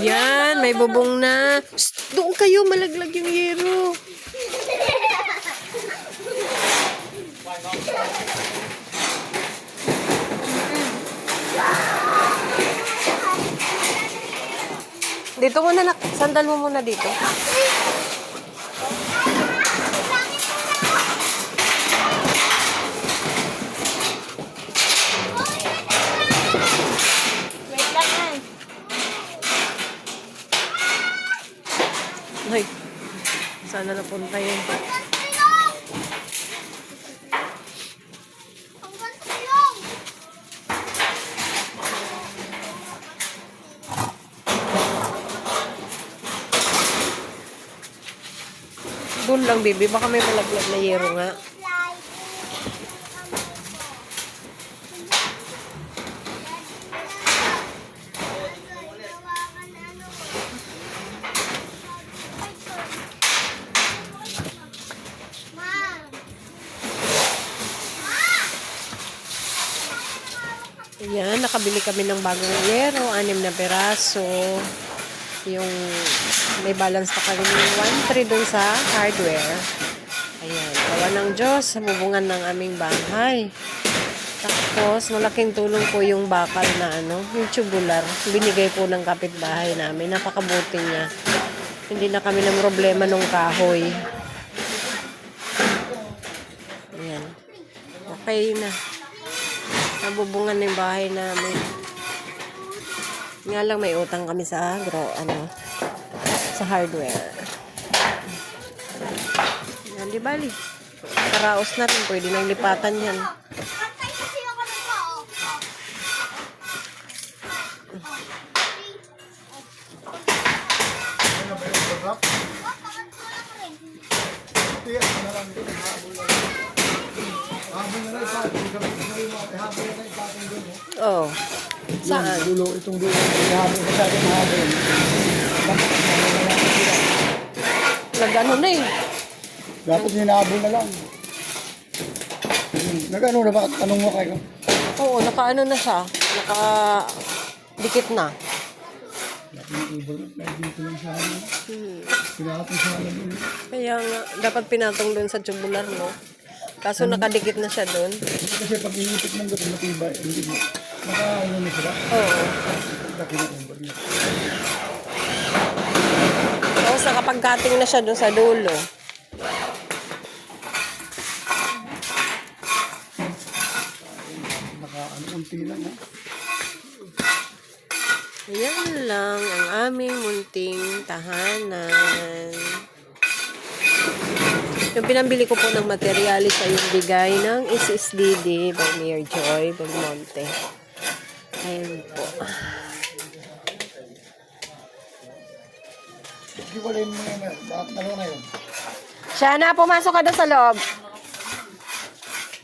Yan, may bubong na. Shh, doon kayo, malaglag yung yero. Dito muna. Sandal mo muna dito. Ay, sana napunta yun. Doon lang, baby. Baka may malaglag na yero nga. Ayan, nakabili kami ng bagong yero, anim na peraso. Yung may balance pa kami ng 1-3 dun sa hardware. Ayan, kawa ng Diyos sa bubungan ng aming bahay. Tapos, malaking tulong po yung bakal na ano, yung tubular. Binigay po ng kapitbahay namin. Napakabuti niya. Hindi na kami ng problema nung kahoy. Ayan. Okay na. Nabubungan na yung bahay namin. Nga lang may utang kami sa agro, ano, sa hardware. Yan, di bali. Karaos na rin, pwede nang lipatan yan. Oh. Saan? Dulo, itong dulo. Ihabol ko sa akin habol. Nag-ano na eh. Dapat hinahabol na lang. Hmm, Nag-ano na ba? Tanong mo kayo? Oo, naka-ano na siya. Naka... Dikit na. Hmm. Kaya nga, dapat pinatong doon sa tubular, no? Kaso nakadikit na siya doon. Kasi pag inipit ng gato, matibay. Hindi mo. Maka ano na sila. Oo. Laki na umbar niya. Tapos nakapag-cutting na siya doon sa dulo. Naka ano, unti lang ha. Ayan lang ang aming munting tahanan. Yung pinambili ko po ng materialis ay yung bigay ng SSDD by Mayor Joy Belmonte. Ayan po. Hindi wala yung mga bakit na yun. Shana, pumasok ka doon sa loob.